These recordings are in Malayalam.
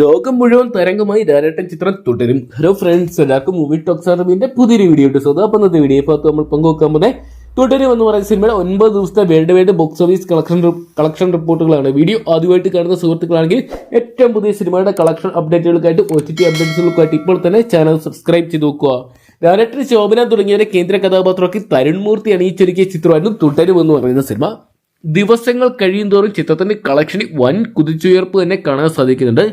ലോകം മുഴുവൻ തരംഗമായി ധാരാട്ടം ചിത്രം തുടരും. ഹലോ ഫ്രണ്ട്സ് എല്ലാവർക്കും മൂവി ടോക്സ് അറിവിന്റെ പുതിയൊരു വീഡിയോ ഉണ്ട്. സോ അപ്പം വീഡിയോ ഭാഗത്ത് നമ്മൾ പങ്കുവെക്കാൻ പോകുന്നത് തുടരും എന്ന് പറയുന്ന സിനിമയുടെ ഒൻപത് ദിവസത്തെ world wide box office collection collection റിപ്പോർട്ടുകളാണ് വീഡിയോ ആദ്യമായിട്ട് കാണുന്ന സുഹൃത്തുക്കളാണെങ്കിൽ ഏറ്റവും പുതിയ സിനിമയുടെ കളക്ഷൻ അപ്ഡേറ്റുകൾക്കായിട്ട് ഒ ടി ടി അപ്ഡേറ്റ്സുകൾക്കായിട്ട് ഇപ്പോൾ തന്നെ ചാനൽ സബ്സ്ക്രൈബ് ചെയ്ത് നോക്കുക ഡയറക്ടർ ശോഭന തുടങ്ങിയവരെ കേന്ദ്ര കഥാപാത്രമാക്കി തരുൺമൂർത്തി അണിയിച്ചൊരുക്കിയ ചിത്രമായിരുന്നു തുടരും എന്ന് പറയുന്ന സിനിമ ദിവസങ്ങൾ കഴിയുന്തോറും ചിത്രത്തിന്റെ കളക്ഷനിൽ വൻ കുതിച്ചുയർപ്പ് തന്നെ കാണാൻ സാധിക്കുന്നുണ്ട്.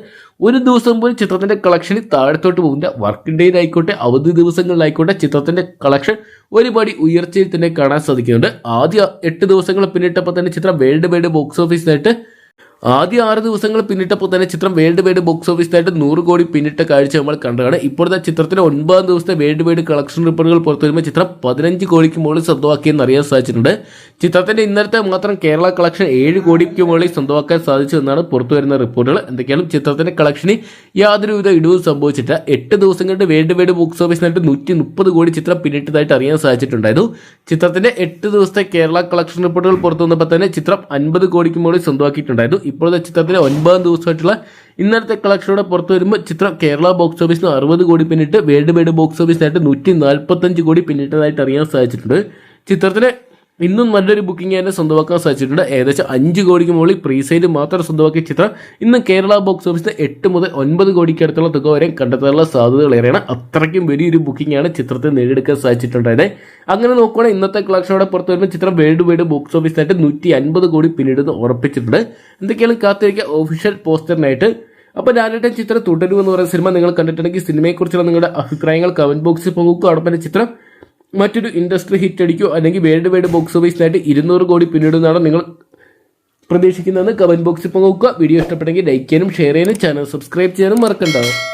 ഒരു ദിവസം പോലും ചിത്രത്തിന്റെ കളക്ഷനിൽ താഴത്തോട്ട് പോകുന്ന വർക്കിംഗ് ഡേയിലായിക്കോട്ടെ അവധി ദിവസങ്ങളിലായിക്കോട്ടെ ചിത്രത്തിന്റെ കളക്ഷൻ ഒരുപടി ഉയർച്ചയിൽ തന്നെ കാണാൻ സാധിക്കുന്നുണ്ട്. ആദ്യ എട്ട് ദിവസങ്ങൾ പിന്നിട്ടപ്പോൾ തന്നെ ചിത്രം വേൾഡ് വൈഡ് ബോക്സ് ഓഫീസിനായിട്ട് ആദ്യ ആറ് ദിവസങ്ങൾ പിന്നിട്ടപ്പോൾ തന്നെ ചിത്രം വേൾഡ് വൈഡ് ബോക്സ് ഓഫീസിനായിട്ട് നൂറ് കോടി പിന്നിട്ട കാഴ്ച നമ്മൾ കണ്ടതാണ്. ഇപ്പോഴത്തെ ചിത്രത്തിന്റെ ഒൻപതാം ദിവസത്തെ വേൾഡ് വൈഡ് കളക്ഷൻ റിപ്പോർട്ടുകൾ പുറത്തു വരുമ്പോൾ ചിത്രം പതിനഞ്ച് കോടിക്ക് മുകളിൽ സ്വന്തമാക്കിയെന്ന് അറിയാൻ സാധിച്ചിട്ടുണ്ട്. ചിത്രത്തിന്റെ ഇന്നലത്തെ മാത്രം കേരള കളക്ഷൻ ഏഴ് കോടിക്ക് മുകളിൽ സ്വന്തമാക്കാൻ സാധിച്ചു എന്നാണ് പുറത്തു വരുന്ന റിപ്പോർട്ടുകൾ. എന്തൊക്കെയാണ് ചിത്രത്തിന്റെ കളക്ഷന് യാതൊരുവിധ ഇടിവും സംഭവിച്ചിട്ട് എട്ട് ദിവസങ്ങളുടെ വേൾഡ് വൈഡ് ബോക്സ് ഓഫീസിനായിട്ട് നൂറ്റി മുപ്പത് കോടി ചിത്രം പിന്നിട്ടതായിട്ട് അറിയാൻ സാധിച്ചിട്ടുണ്ടായിരുന്നു. ചിത്രത്തിന്റെ എട്ട് ദിവസത്തെ കേരള കളക്ഷൻ റിപ്പോർട്ടുകൾ പുറത്തു വന്നപ്പോൾ തന്നെ ചിത്രം അൻപത് കോടിക്ക് മുകളിൽ സ്വന്തമാക്കിയിട്ടുണ്ടായിരുന്നു. ഇപ്പോഴത്തെ ചിത്രത്തിന്റെ ഒൻപതാം ദിവസമായിട്ടുള്ള ഇന്നലത്തെ കളക്ഷനോടെ പുറത്തു വരുമ്പോൾ ചിത്രം കേരള ബോക്സ് ഓഫീസിന് അറുപത് കോടി പിന്നിട്ട് വേൾഡ് വൈഡ് ബോക്സ് ഓഫീസിനായിട്ട് നൂറ്റി നാൽപ്പത്തഞ്ച് കോടി പിന്നിട്ടതായിട്ട് അറിയാൻ സാധിച്ചിട്ടുണ്ട്. ചിത്രത്തിന് ഇന്നും നല്ലൊരു ബുക്കിംഗ് തന്നെ സ്വന്തമാക്കാൻ സാധിച്ചിട്ടുണ്ട്. ഏകദേശം അഞ്ച് കോടിക്ക് മുകളിൽ പ്രീസെയിൽ മാത്രം സ്വന്തമാക്കിയ ചിത്രം. ഇന്ന് കേരള ബോക്സ് ഓഫീസിൽ എട്ട് മുതൽ ഒൻപത് കോടിക്ക് അടുത്തുള്ള തുക വരെ കണ്ടെത്താനുള്ള സാധ്യതകൾ ഏറെയാണ്. അത്രയ്ക്കും വലിയൊരു ബുക്കിംഗ് ആണ് ചിത്രത്തെ നേടിയെടുക്കാൻ സാധിച്ചിട്ടുണ്ടായത്. അങ്ങനെ നോക്കുകയാണെങ്കിൽ ഇന്നത്തെ കളക്ഷനോടെ പുറത്തു വരുന്ന ചിത്രം വേൾഡ് വൈഡ് ബോക്സ് ഓഫീസിനായിട്ട് നൂറ്റി അൻപത് കോടി പിന്നീട് ഉറപ്പിച്ചിട്ടുണ്ട്. എന്തൊക്കെയാണ് കാത്തിരിക്കുക? ഒഫീഷ്യൽ പോസ്റ്ററിനായിട്ട് അപ്പോൾ ലാലേട്ടൻ ചിത്രം തുടരുമെന്ന് പറയുന്ന സിനിമ നിങ്ങൾ കണ്ടിട്ടുണ്ടെങ്കിൽ സിനിമയെക്കുറിച്ചുള്ള നിങ്ങളുടെ അഭിപ്രായങ്ങൾ കമന്റ് ബോക്സിൽ പോകുക അവിടെ ചിത്രം മറ്റൊരു ഇൻഡസ്ട്രി ഹിറ്റ് അടിക്കോ അല്ലെങ്കിൽ വേൾഡ് വൈഡ് ബോക്സ് ഓഫീസിനായിട്ട് ഇരുന്നൂറ് കോടി പിന്നിടുന്നതാണ് നിങ്ങൾ പ്രതീക്ഷിക്കുന്നതെന്ന് കമന്റ് ബോക്സിൽ പങ്കുവെക്കുക. വീഡിയോ ഇഷ്ടപ്പെട്ടെങ്കിൽ ലൈക്ക് ചെയ്യാനും ഷെയർ ചെയ്യാനും ചാനൽ സബ്സ്ക്രൈബ് ചെയ്യാനും മറക്കണ്ടാവും